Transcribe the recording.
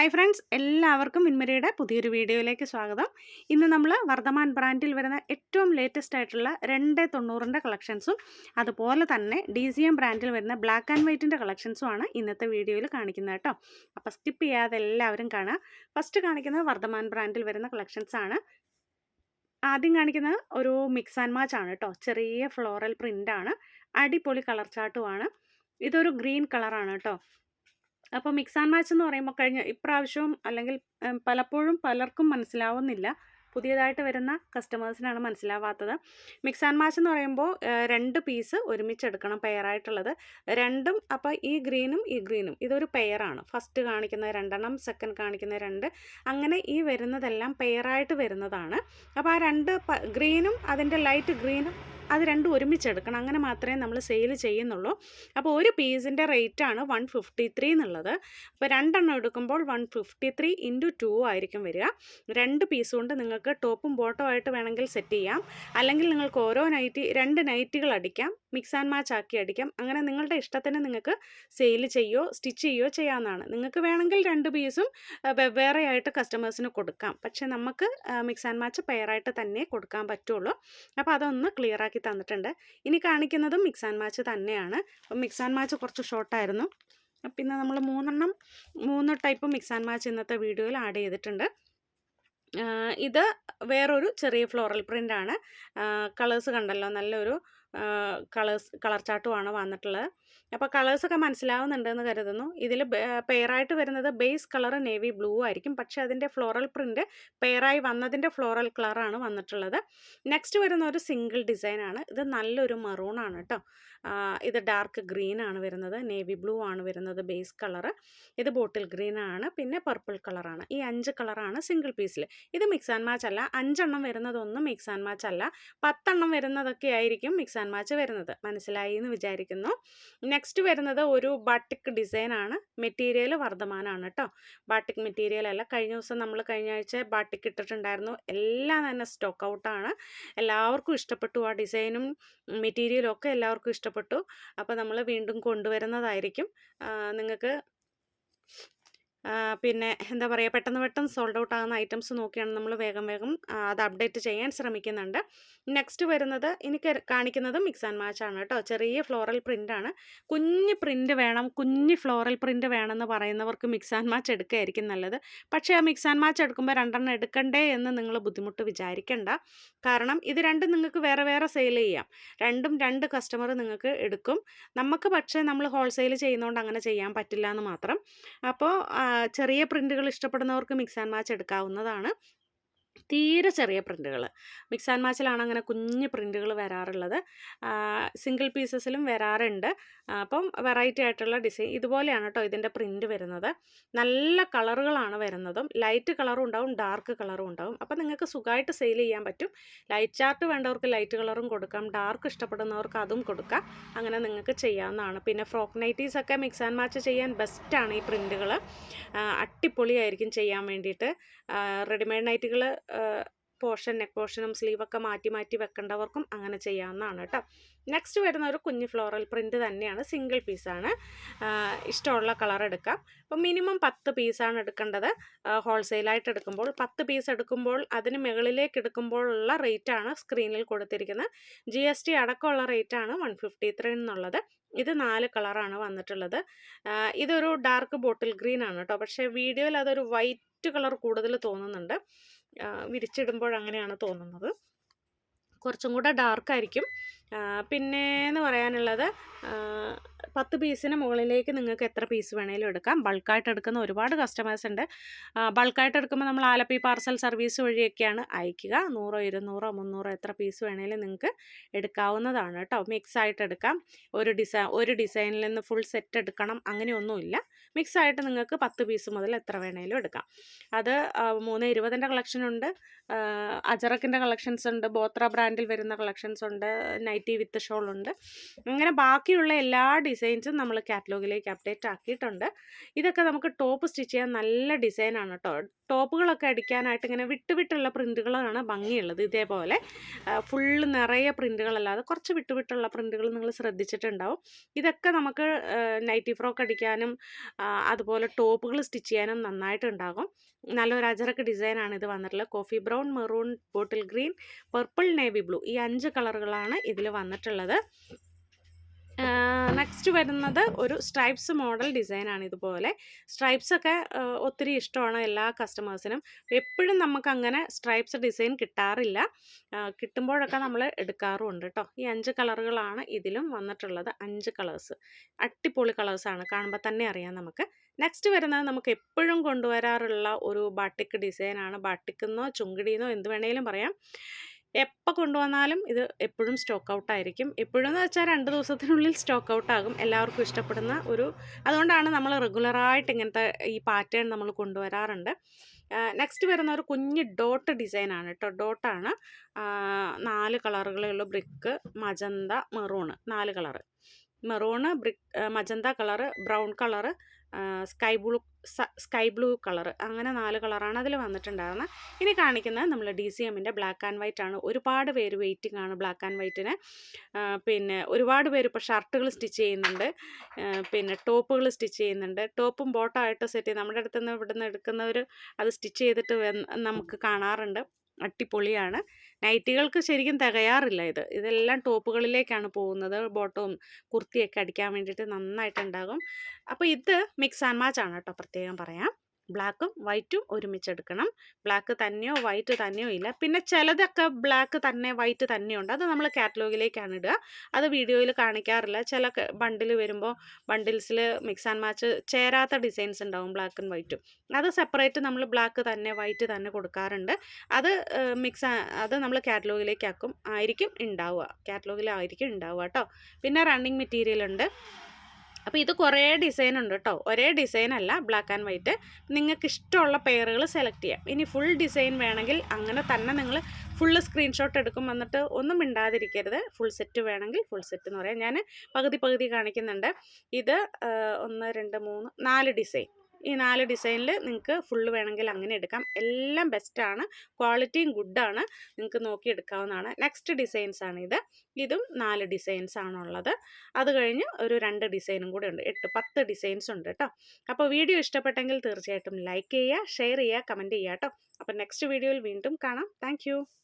Hi friends എല്ലാവർക്കും മിൻമരയുടെ പുതിയൊരു വീഡിയോയിലേക്ക് സ്വാഗതം. ഇന്ന് നമ്മൾ വർദ്ധമാൻ ബ്രാൻഡിൽ വരുന്ന ഏറ്റവും ലേറ്റസ്റ്റ് ആയിട്ടുള്ള രണ്ട് തൊണ്ണൂറിന്റെ കളക്ഷൻസും അതുപോലെ തന്നെ ഡി സി എം ബ്രാൻഡിൽ വരുന്ന ബ്ലാക്ക് ആൻഡ് വൈറ്റിന്റെ കളക്ഷൻസുമാണ് ഇന്നത്തെ വീഡിയോയിൽ കാണിക്കുന്നത് കേട്ടോ. അപ്പോൾ സ്കിപ്പ് ചെയ്യാതെ എല്ലാവരും കാണുക. ഫസ്റ്റ് കാണിക്കുന്നത് വർദ്ധമാൻ ബ്രാൻഡിൽ വരുന്ന കളക്ഷൻസ് ആണ് ആദ്യം കാണിക്കുന്നത് ഒരു മിക്സ് ആൻഡ് മാച്ച് ആണ് കേട്ടോ. ചെറിയ ഫ്ലോറൽ പ്രിന്റാണ് അടിപൊളി കളർ ചാട്ടുമാണ് ഇതൊരു ഗ്രീൻ കളറാണ് കേട്ടോ. അപ്പോൾ മിക്സ് ആൻഡ് മാച്ച് എന്ന് പറയുമ്പോൾ കഴിഞ്ഞ ഇപ്രാവശ്യവും അല്ലെങ്കിൽ പലപ്പോഴും പലർക്കും മനസ്സിലാവുന്നില്ല. പുതിയതായിട്ട് വരുന്ന കസ്റ്റമേഴ്സിനാണ് മനസ്സിലാവാത്തത്. മിക്സ് ആൻഡ് മാച്ച് എന്ന് പറയുമ്പോൾ രണ്ട് പീസ് ഒരുമിച്ച് എടുക്കണം പെയറായിട്ടുള്ളത്. രണ്ടും അപ്പോൾ ഈ ഗ്രീനും ഈ ഗ്രീനും ഇതൊരു പെയറാണ്. ഫസ്റ്റ് കാണിക്കുന്ന രണ്ടെണ്ണം സെക്കൻഡ് കാണിക്കുന്ന രണ്ട്. അങ്ങനെ ഈ വരുന്നതെല്ലാം പെയറായിട്ട് വരുന്നതാണ്. അപ്പോൾ ആ രണ്ട് ഗ്രീനും അതിന്റെ ലൈറ്റ് ഗ്രീനും അത് രണ്ടും ഒരുമിച്ചെടുക്കണം. അങ്ങനെ മാത്രമേ നമ്മൾ സെയിൽ ചെയ്യുന്നുള്ളൂ. അപ്പോൾ ഒരു പീസിന്റെ റേറ്റാണ് വൺ ഫിഫ്റ്റി ത്രീ എന്നുള്ളത്. അപ്പോൾ രണ്ടെണ്ണം എടുക്കുമ്പോൾ one fifty three into two ആയിരിക്കും വരിക. രണ്ട് പീസ് കൊണ്ട് നിങ്ങൾക്ക് ടോപ്പും ബോട്ടോ ആയിട്ട് വേണമെങ്കിൽ സെറ്റ് ചെയ്യാം. അല്ലെങ്കിൽ നിങ്ങൾക്ക് ഓരോ നൈറ്റി രണ്ട് നൈറ്റികൾ അടിക്കാം. മിക്സ് ആൻഡ് മാച്ച് ആക്കി അടിക്കാം. അങ്ങനെ നിങ്ങളുടെ ഇഷ്ടത്തിന് നിങ്ങൾക്ക് സെയിൽ ചെയ്യോ സ്റ്റിച്ച് ചെയ്യോ ചെയ്യാവുന്നതാണ്. നിങ്ങൾക്ക് വേണമെങ്കിൽ രണ്ട് പീസും വെവ്വേറെ ആയിട്ട് കസ്റ്റമേഴ്സിന് കൊടുക്കാം. പക്ഷേ നമുക്ക് മിക്സ് ആൻഡ് മാച്ച് പെയറായിട്ട് തന്നെ കൊടുക്കാൻ പറ്റുള്ളൂ. അപ്പോൾ അതൊന്ന് ക്ലിയർ ആക്കി തന്നിട്ടുണ്ട്. ഇനി കാണിക്കുന്നതും മിക്സ് ആൻഡ് മാച്ച് തന്നെയാണ്. അപ്പം മിക്സ് ആൻഡ് മാച്ച് കുറച്ച് ഷോർട്ടായിരുന്നു പിന്നെ നമ്മൾ മൂന്നെണ്ണം മൂന്ന് ടൈപ്പ് മിക്സ് ആൻഡ് മാച്ച് ഇന്നത്തെ വീഡിയോയിൽ ആഡ് ചെയ്തിട്ടുണ്ട്. ഇത് വേറൊരു ചെറിയ ഫ്ലോറൽ പ്രിന്റാണ് കളേഴ്സ് കണ്ടല്ലോ നല്ലൊരു കളേഴ്സ് കളർ ചാട്ടുമാണ് വന്നിട്ടുള്ളത്. അപ്പോൾ കളേഴ്സൊക്കെ മനസ്സിലാവുന്നുണ്ടെന്ന് കരുതുന്നു. ഇതിൽ പെയറായിട്ട് വരുന്നത് ബേസ് കളർ നേവി ബ്ലൂ ആയിരിക്കും. പക്ഷേ അതിന്റെ ഫ്ലോറൽ പ്രിന്റ് പെയറായി വന്നതിന്റെ ഫ്ലോറൽ കളറാണ് വന്നിട്ടുള്ളത്. നെക്സ്റ്റ് വരുന്ന ഒരു സിംഗിൾ ഡിസൈൻ ആണ് ഇത് നല്ലൊരു മറൂൺ ആണ് കേട്ടോ. ഇത് ഡാർക്ക് ഗ്രീൻ ആണ് വരുന്നത്. നേവി ബ്ലൂ ആണ് വരുന്നത് ബേസ് കളറ്. ഇത് ബോട്ടിൽ ഗ്രീൻ ആണ്. പിന്നെ പർപ്പിൾ കളറാണ്. ഈ അഞ്ച് കളറാണ് സിംഗിൾ പീസിൽ ഇത് മിക്സ് ആൻഡ് മാച്ച് അല്ല. അഞ്ചെണ്ണം വരുന്നതൊന്നും മിക്സ് ആൻഡ് മാച്ച് അല്ല. പത്തെണ്ണം വരുന്നതൊക്കെ ആയിരിക്കും മിക്സ് ആൻഡ് മാച്ച് വരുന്നത്. മനസ്സിലായി എന്ന് വിചാരിക്കുന്നു. നെക്സ്റ്റ് വരുന്നത് ഒരു ബാട്ടിക് ഡിസൈനാണ് മെറ്റീരിയൽ വർദ്ധമാനാണ് കേട്ടോ ബാട്ടിക് മെറ്റീരിയൽ അല്ല. കഴിഞ്ഞ ദിവസം നമ്മൾ കഴിഞ്ഞ ആഴ്ച ബാട്ടിക് ഇട്ടിട്ടുണ്ടായിരുന്നു. എല്ലാം തന്നെ സ്റ്റോക്ക് ഔട്ടാണ് എല്ലാവർക്കും ഇഷ്ടപ്പെട്ടു. ആ ഡിസൈനും മെറ്റീരിയലും ഒക്കെ എല്ലാവർക്കും ഇഷ്ടപ്പെട്ടു. അപ്പോൾ നമ്മൾ വീണ്ടും കൊണ്ടുവരുന്നതായിരിക്കും. നിങ്ങൾക്ക് പിന്നെ എന്താ പറയുക പെട്ടെന്ന് പെട്ടെന്ന് സോൾഡ് ഔട്ട് ആകുന്ന ഐറ്റംസ് നോക്കിയാണ് നമ്മൾ വേഗം വേഗം അത് അപ്ഡേറ്റ് ചെയ്യാൻ ശ്രമിക്കുന്നുണ്ട്. നെക്സ്റ്റ് വരുന്നത് എനിക്ക് കാണിക്കുന്നത് മിക്സ് ആൻഡ് മാച്ച് ആണ് കേട്ടോ. ചെറിയ ഫ്ലോറൽ പ്രിന്റ് ആണ്. കുഞ്ഞ് പ്രിന്റ് വേണം കുഞ്ഞ് ഫ്ലോറൽ പ്രിന്റ് വേണമെന്ന് പറയുന്നവർക്ക് മിക്സ് ആൻഡ് മാച്ച് എടുക്കുകയായിരിക്കും നല്ലത്. പക്ഷേ ആ മിക്സ് ആൻഡ് മാച്ച് എടുക്കുമ്പോൾ രണ്ടെണ്ണം എടുക്കണ്ടേ എന്ന് നിങ്ങൾ ബുദ്ധിമുട്ട് വിചാരിക്കേണ്ട. കാരണം ഇത് രണ്ടും നിങ്ങൾക്ക് വേറെ വേറെ സെയിൽ ചെയ്യാം. രണ്ടും രണ്ട് കസ്റ്റമർ നിങ്ങൾക്ക് എടുക്കും. നമുക്ക് പക്ഷേ നമ്മൾ ഹോൾസെയിൽ ചെയ്യുന്നതുകൊണ്ട് അങ്ങനെ ചെയ്യാൻ പറ്റില്ല എന്ന് മാത്രം അപ്പോൾ ചെറിയ പ്രിന്റുകൾ ഇഷ്ടപ്പെടുന്നവർക്ക് മിക്സ് ആൻഡ് മാച്ച് എടുക്കാവുന്നതാണ്. തീരെ ചെറിയ പ്രിന്റുകൾ മിക്സ് ആൻഡ് മാച്ചിലാണ് അങ്ങനെ കുഞ്ഞ് പ്രിന്റുകൾ വരാറുള്ളത്. സിംഗിൾ പീസസിലും വരാറുണ്ട്. അപ്പം വെറൈറ്റി ആയിട്ടുള്ള ഡിസൈൻ ഇതുപോലെയാണ് കേട്ടോ ഇതിന്റെ പ്രിന്റ് വരുന്നത്. നല്ല കളറുകളാണ് വരുന്നതും. ലൈറ്റ് കളറും ഉണ്ടാവും ഡാർക്ക് കളറും ഉണ്ടാവും. അപ്പം നിങ്ങൾക്ക് സുഖമായിട്ട് സെയിൽ ചെയ്യാൻ പറ്റും. ലൈറ്റ് ചാർട്ട് വേണ്ടവർക്ക് ലൈറ്റ് കളറും കൊടുക്കാം. ഡാർക്ക് ഇഷ്ടപ്പെടുന്നവർക്ക് അതും കൊടുക്കാം. അങ്ങനെ നിങ്ങൾക്ക് ചെയ്യാവുന്നതാണ്. പിന്നെ ഫ്രോക്ക് നൈറ്റീസ് ഒക്കെ മിക്സ് ആൻഡ് മാച്ച് ചെയ്യാൻ ബെസ്റ്റാണ് ഈ പ്രിന്റുകൾ അടിപൊളിയായിരിക്കും ചെയ്യാൻ വേണ്ടിയിട്ട്. റെഡിമെയ്ഡ് നൈറ്റുകൾ പോർഷൻ നെക്ക് പോർഷനും സ്ലീവൊക്കെ മാറ്റി മാറ്റി വെക്കേണ്ടവർക്കും അങ്ങനെ ചെയ്യാവുന്നതാണ് കേട്ടോ. നെക്സ്റ്റ് വരുന്ന ഒരു കുഞ്ഞ് ഫ്ലോറൽ പ്രിന്റ് തന്നെയാണ് സിംഗിൾ പീസാണ് ഇഷ്ടമുള്ള കളർ എടുക്കാം. അപ്പോൾ മിനിമം പത്ത് പീസാണ് എടുക്കേണ്ടത്. ഹോൾസെയിലായിട്ട് എടുക്കുമ്പോൾ പത്ത് പീസ് എടുക്കുമ്പോൾ അതിന് മുകളിലേക്ക് എടുക്കുമ്പോഴുള്ള റേറ്റാണ് സ്ക്രീനിൽ കൊടുത്തിരിക്കുന്നത്. ജി എസ് ടി അടക്കമുള്ള റേറ്റാണ് വൺ ഫിഫ്റ്റി ത്രീ എന്നുള്ളത്. ഇത് നാല് കളറാണ് വന്നിട്ടുള്ളത്. ഇതൊരു ഡാർക്ക് ബോട്ടിൽ ഗ്രീൻ ആണ് കേട്ടോ. പക്ഷേ വീഡിയോയിൽ അതൊരു വൈറ്റ് കളർ കൂടുതൽ തോന്നുന്നുണ്ട്. വിരിച്ചിടുമ്പോൾ അങ്ങനെയാണ് തോന്നുന്നത്. കുറച്ചും കൂടെ ഡാർക്കായിരിക്കും പിന്നെ എന്ന് പറയാനുള്ളത് പത്ത് പീസിന് മുകളിലേക്ക് നിങ്ങൾക്ക് എത്ര പീസ് വേണേലും എടുക്കാം. ബൾക്കായിട്ട് എടുക്കുന്ന ഒരുപാട് കസ്റ്റമേഴ്സ് ഉണ്ട്. ബൾക്കായിട്ട് എടുക്കുമ്പോൾ നമ്മൾ ആലപ്പി പാർസൽ സർവീസ് വഴിയൊക്കെയാണ് അയക്കുക. നൂറോ ഇരുന്നൂറോ മുന്നൂറോ എത്ര പീസ് വേണേലും നിങ്ങൾക്ക് എടുക്കാവുന്നതാണ് കേട്ടോ. മിക്സ് ആയിട്ട് എടുക്കാം. ഒരു ഡിസൈൻ ഒരു ഡിസൈനിൽ നിന്ന് ഫുൾ സെറ്റ് എടുക്കണം. അങ്ങനെയൊന്നുമില്ല. മിക്സ് ആയിട്ട് നിങ്ങൾക്ക് പത്ത് പീസ് മുതൽ എത്ര വേണേലും എടുക്കാം. അത് മൂന്ന് ഇരുപതിന്റെ കളക്ഷൻ ഉണ്ട്. അജറക്കിന്റെ കളക്ഷൻസ് ഉണ്ട്. ബോത്ര ബ്രാൻഡിൽ വരുന്ന കളക്ഷൻസ് ഉണ്ട്. നൈറ്റി നൈറ്റി വിത്ത് ഷോൾ ഉണ്ട്. അങ്ങനെ ബാക്കിയുള്ള എല്ലാ ഡിസൈൻസും നമ്മൾ കാറ്റലോഗിലേക്ക് അപ്ഡേറ്റ് ആക്കിയിട്ടുണ്ട്. ഇതൊക്കെ നമുക്ക് ടോപ്പ് സ്റ്റിച്ച് ചെയ്യാൻ നല്ല ഡിസൈനാണ് കേട്ടോ ടോപ്പുകളൊക്കെ അടിക്കാനായിട്ട് ഇങ്ങനെ വിട്ടുവിട്ടുള്ള പ്രിന്റുകളാണ് ഭംഗിയുള്ളത് ഇതേപോലെ. ഫുള്ള് നിറയെ പ്രിന്റുകളല്ലാതെ കുറച്ച് വിട്ടുവിട്ടുള്ള പ്രിന്റുകൾ നിങ്ങൾ ശ്രദ്ധിച്ചിട്ടുണ്ടാവും. ഇതൊക്കെ നമുക്ക് നൈറ്റി ഫ്രോക്ക് അടിക്കാനും അതുപോലെ ടോപ്പുകൾ സ്റ്റിച്ച് ചെയ്യാനും നന്നായിട്ടുണ്ടാകും. നല്ലൊരു അജറക്ക് ഡിസൈനാണ് ഇത് വന്നിട്ടുള്ളത്. Coffee brown maroon bottle green purple navy blue ഈ അഞ്ച് കളറുകളാണ് ഇതിൽ വന്നിട്ടുള്ളത്. നെക്സ്റ്റ് വരുന്നത് ഒരു സ്ട്രൈപ്സ് മോഡൽ ഡിസൈനാണ് ഇതുപോലെ. സ്ട്രൈപ്സ് ഒക്കെ ഒത്തിരി ഇഷ്ടമാണ് എല്ലാ കസ്റ്റമേഴ്സിനും എപ്പോഴും നമുക്ക് അങ്ങനെ സ്ട്രൈപ്സ് ഡിസൈൻ കിട്ടാറില്ല കിട്ടുമ്പോഴൊക്കെ നമ്മൾ എടുക്കാറുമുണ്ട് കേട്ടോ ഈ അഞ്ച് കളറുകളാണ് ഇതിലും വന്നിട്ടുള്ളത്. അഞ്ച് കളേഴ്സ് അട്ടിപ്പൊളി കളേഴ്സാണ് കാണുമ്പോൾ തന്നെ അറിയാം നമുക്ക്. നെക്സ്റ്റ് വരുന്നത് നമുക്ക് എപ്പോഴും കൊണ്ടുവരാറുള്ള ഒരു ബാട്ടിക് ഡിസൈനാണ് ബാട്ടിക്കെന്നോ ചുങ്കിടിയെന്നോ എന്ത് വേണേലും പറയാം. എപ്പോൾ കൊണ്ടുവന്നാലും ഇത് എപ്പോഴും സ്റ്റോക്ക് ഔട്ട് ആയിരിക്കും. എപ്പോഴും എന്ന് വെച്ചാൽ രണ്ട് ദിവസത്തിനുള്ളിൽ സ്റ്റോക്ക് ഔട്ട് ആകും. എല്ലാവർക്കും ഇഷ്ടപ്പെടുന്ന ഒരു അതുകൊണ്ടാണ് നമ്മൾ റെഗുലറായിട്ട് ഇങ്ങനത്തെ ഈ പാറ്റേൺ നമ്മൾ കൊണ്ടുവരാറുണ്ട്. നെക്സ്റ്റ് വരുന്ന ഒരു കുഞ്ഞ് ഡോട്ട് ഡിസൈനാണ് കേട്ടോ ഡോട്ടാണ് നാല് കളറുകളുള്ള ബ്രിക്ക് മജന്ത മെറൂണ് നാല് colour. Maroon brick magenta colour brown colour sky blue sky blue colour അങ്ങനെ നാല് കളറാണ് അതിൽ വന്നിട്ടുണ്ടായിരുന്നത് ഇനി കാണിക്കുന്നത് നമ്മൾ ഡി സി എമ്മിന്റെ ബ്ലാക്ക് ആൻഡ് വൈറ്റ് ആണ്. ഒരുപാട് പേര് വെയിറ്റിംഗ് ആണ് ബ്ലാക്ക് ആൻഡ് വൈറ്റിന്. പിന്നെ ഒരുപാട് പേര് ഇപ്പോൾ ഷർട്ടുകൾ സ്റ്റിച്ച് ചെയ്യുന്നുണ്ട്. പിന്നെ ടോപ്പുകൾ സ്റ്റിച്ച് ചെയ്യുന്നുണ്ട്. ടോപ്പും ബോട്ടമായിട്ട് സെറ്റ് ചെയ്ത് നമ്മുടെ അടുത്ത് നിന്ന് ഇവിടുന്ന് എടുക്കുന്നവർ അത് സ്റ്റിച്ച് ചെയ്തിട്ട് നമുക്ക് കാണാറുണ്ട്. അടിപൊളിയാണ്. നൈറ്റികൾക്ക് ശരിക്കും തികയാറില്ല ഇത്. ഇതെല്ലാം ടോപ്പുകളിലേക്കാണ് പോകുന്നത്. ബോട്ടവും കുർത്തിയൊക്കെ അടിക്കാൻ വേണ്ടിയിട്ട് നന്നായിട്ടുണ്ടാകും. അപ്പോൾ ഇത് മിക്സ് ആൻഡ് മാച്ച് ആണ് കേട്ടോ പ്രത്യേകം പറയാം. ബ്ലാക്കും വൈറ്റും ഒരുമിച്ചെടുക്കണം. ബ്ലാക്ക് തന്നെയോ വൈറ്റ് തന്നെയോ ഇല്ല. പിന്നെ ചിലതൊക്കെ ബ്ലാക്ക് തന്നെ വൈറ്റ് തന്നെയുണ്ട് അത് നമ്മൾ കാറ്റലോഗിലേക്കാണ് ഇടുക. അത് വീഡിയോയിൽ കാണിക്കാറില്ല. ചില ബണ്ടിൽ വരുമ്പോൾ ബണ്ടിൽസിൽ മിക്സ് ആൻഡ് മാച്ച് ചേരാത്ത ഡിസൈൻസ് ഉണ്ടാവും ബ്ലാക്ക് ആൻഡ് വൈറ്റും. അത് സെപ്പറേറ്റ് നമ്മൾ ബ്ലാക്ക് തന്നെ വൈറ്റ് തന്നെ കൊടുക്കാറുണ്ട്. അത് മിക്സ് അത് നമ്മൾ കാറ്റലോഗിലേക്കാക്കും ആയിരിക്കും ഉണ്ടാവുക. കാറ്റലോഗിലായിരിക്കും ഉണ്ടാവുക കേട്ടോ. പിന്നെ റണ്ണിങ് മെറ്റീരിയൽ ഉണ്ട്. അപ്പോൾ ഇത് കുറേ ഡിസൈൻ ഉണ്ട് കേട്ടോ ഒരേ ഡിസൈൻ അല്ല ബ്ലാക്ക് ആൻഡ് വൈറ്റ് നിങ്ങൾക്ക് ഇഷ്ടമുള്ള പെയറുകൾ സെലക്ട് ചെയ്യാം. ഇനി ഫുൾ ഡിസൈൻ വേണമെങ്കിൽ അങ്ങനെ തന്നെ നിങ്ങൾ ഫുൾ സ്ക്രീൻഷോട്ട് എടുക്കും വന്നിട്ട് ഒന്നും മിണ്ടാതിരിക്കരുത്. ഫുൾ സെറ്റ് വേണമെങ്കിൽ ഫുൾ സെറ്റ് എന്ന് പറയാം. ഞാൻ പകുതി പകുതി കാണിക്കുന്നുണ്ട്. ഇത് ഒന്ന് രണ്ട് മൂന്ന് നാല് ഡിസൈൻ ഈ നാല് ഡിസൈനിൽ നിങ്ങൾക്ക് ഫുള്ള് വേണമെങ്കിൽ അങ്ങനെ എടുക്കാം. എല്ലാം ബെസ്റ്റാണ് ക്വാളിറ്റിയും ഗുഡാണ് നിങ്ങൾക്ക് നോക്കി എടുക്കാവുന്നതാണ്. നെക്സ്റ്റ് ഡിസൈൻസ് ആണ് ഇത്. ഇതും നാല് ഡിസൈൻസ് ആണുള്ളത്. അത് കഴിഞ്ഞ് ഒരു രണ്ട് ഡിസൈനും കൂടെ ഉണ്ട്. എട്ട് പത്ത് ഡിസൈൻസ് ഉണ്ട് കേട്ടോ അപ്പോൾ വീഡിയോ ഇഷ്ടപ്പെട്ടെങ്കിൽ തീർച്ചയായിട്ടും ലൈക്ക് ചെയ്യുക ഷെയർ ചെയ്യുക കമന്റ് ചെയ്യുക കേട്ടോ അപ്പോൾ നെക്സ്റ്റ് വീഡിയോയിൽ വീണ്ടും കാണാം. താങ്ക്